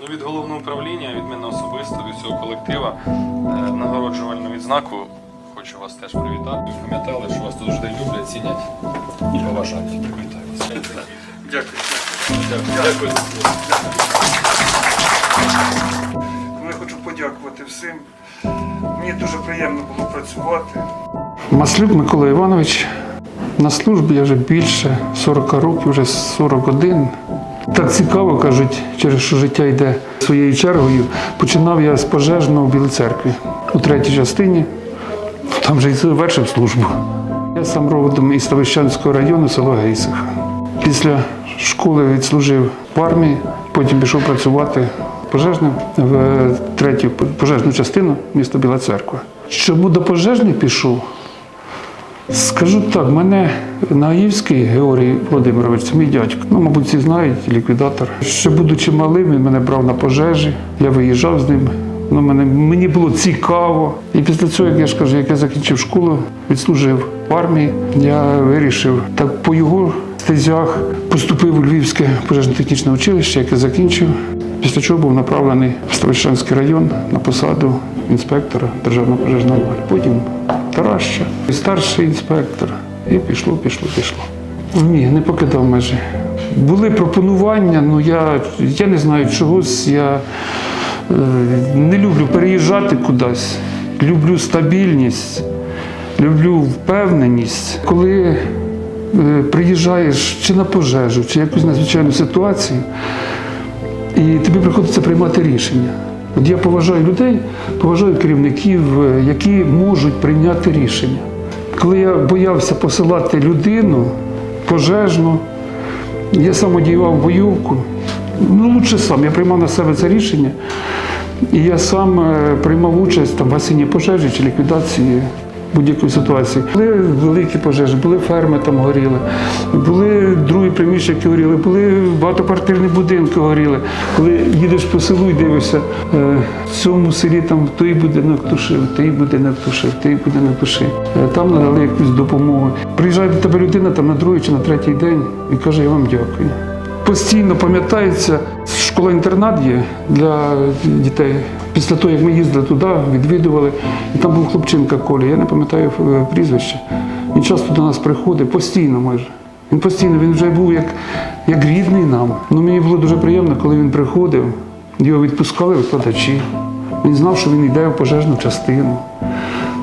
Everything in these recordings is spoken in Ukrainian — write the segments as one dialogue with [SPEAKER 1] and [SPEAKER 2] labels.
[SPEAKER 1] Ну, від головного управління, від мене особисто, від всього колектива, е, нагороджувальну відзнаку. Хочу вас теж привітати. Пам'ятали, що вас тут завжди люблять, цінять і поважають. Вітаю вас.
[SPEAKER 2] Дякую.
[SPEAKER 1] Дякую. Дякую.
[SPEAKER 2] Я хочу подякувати всім. Мені дуже приємно було працювати.
[SPEAKER 3] Маслюк Микола Іванович. На службі я вже більше 40 років, вже 41. Так цікаво, кажуть, через що життя йде своєю чергою. Починав я з пожежного в Білій церкві у третій частині. Там вже і завершив службу. Я сам родом із Ставищанського району, село Гейсих. Після школи відслужив в армії, потім пішов працювати пожежним в третю пожежну частину міста Біла Церква. Чому до пожежних пішов? Скажу так, мене Наївський Георгій Володимирович, мій дядько. Ну, мабуть, всі знають, ліквідатор. Ще будучи малим, він мене брав на пожежі, я виїжджав з ним. Ну, мене, мені було цікаво. І після цього, як я ж кажу, як я закінчив школу, відслужив в армії, я вирішив так по його стезях поступив у Львівське пожежно-технічне училище, яке закінчив. Після чого був направлений в Ставищенський район на посаду інспектора Державного пожежного вару. Потім Тараща, і старший інспектор. І пішло, пішло, пішло. Ні, не покидав межі. Були пропонування, ну я, я не знаю чогось. Я е, не люблю переїжджати кудись. Люблю стабільність, люблю впевненість. Коли е, приїжджаєш чи на пожежу, чи якусь надзвичайну ситуацію, і тобі приходиться приймати рішення. От я поважаю людей, поважаю керівників, е, які можуть прийняти рішення. Коли я боявся посилати людину пожежну, я сам одягав бойовку. Ну, лучше сам. Я приймав на себе це рішення. І я сам е, приймав участь там, в гасінні пожежі чи ліквідації будь-якої ситуації. Були великі пожежі, були ферми там горіли, були другі приміщення, які горіли, були багатоквартирні будинки горіли. Коли їдеш по селу і дивишся, е, в цьому селі там той будинок тушив, той будинок тушив, той будинок тушив. Е, Там надали якусь допомогу. Приїжджає до тебе людина там на другий чи на третій день і каже, я вам дякую. Постійно пам'ятається, школа-інтернат є для дітей. Після того, як ми їздили туди, відвідували, і там був хлопчинка Коля, я не пам'ятаю е, прізвище. Він часто до нас приходить, постійно майже. Він постійно, він вже був як, як рідний нам. Ну, мені було дуже приємно, коли він приходив, його відпускали викладачі. Він знав, що він йде в пожежну частину.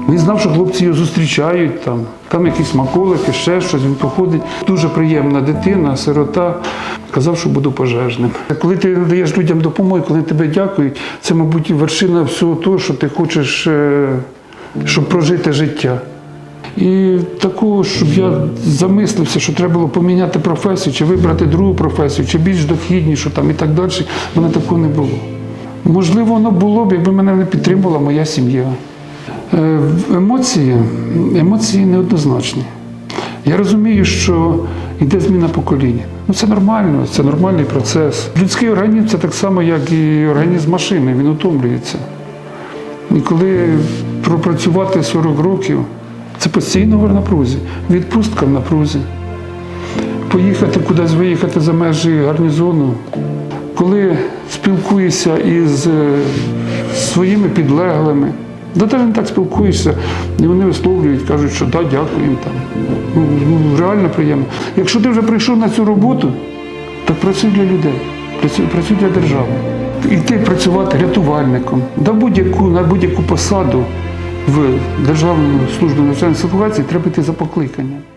[SPEAKER 3] Він знав, що хлопці його зустрічають там, там якісь смаколики, ще щось. Він походить. Дуже приємна дитина, сирота. Казав, що буду пожежним. Коли ти надаєш людям допомогу, коли тебе дякують, це, мабуть, вершина всього того, що ти хочеш, е, щоб прожити життя. І такого, щоб я замислився, що треба було поміняти професію, чи вибрати другу професію, чи більш дохіднішу там і так далі, в мене такого не було. Можливо, воно було б, якби мене не підтримувала моя сім'я. Е, Емоції, емоції неоднозначні. Я розумію, що йде зміна покоління. Ну це нормально, це нормальний процес. Людський організм це так само, як і організм машини, він утомлюється. І коли пропрацювати 40 років, це постійно в напрузі, відпустка в напрузі. Поїхати кудись, виїхати за межі гарнізону. Коли спілкуєшся із е, своїми підлеглими, да навіть так спілкуєшся, і вони висловлюють, кажуть, що да, дякую там. Ну, ну, реально приємно. Якщо ти вже прийшов на цю роботу, так працюй для людей, працюй, працюй для держави. Іти працювати рятувальником, на будь-яку, на будь-яку посаду в Державну службу національної ситуації треба йти за покликанням.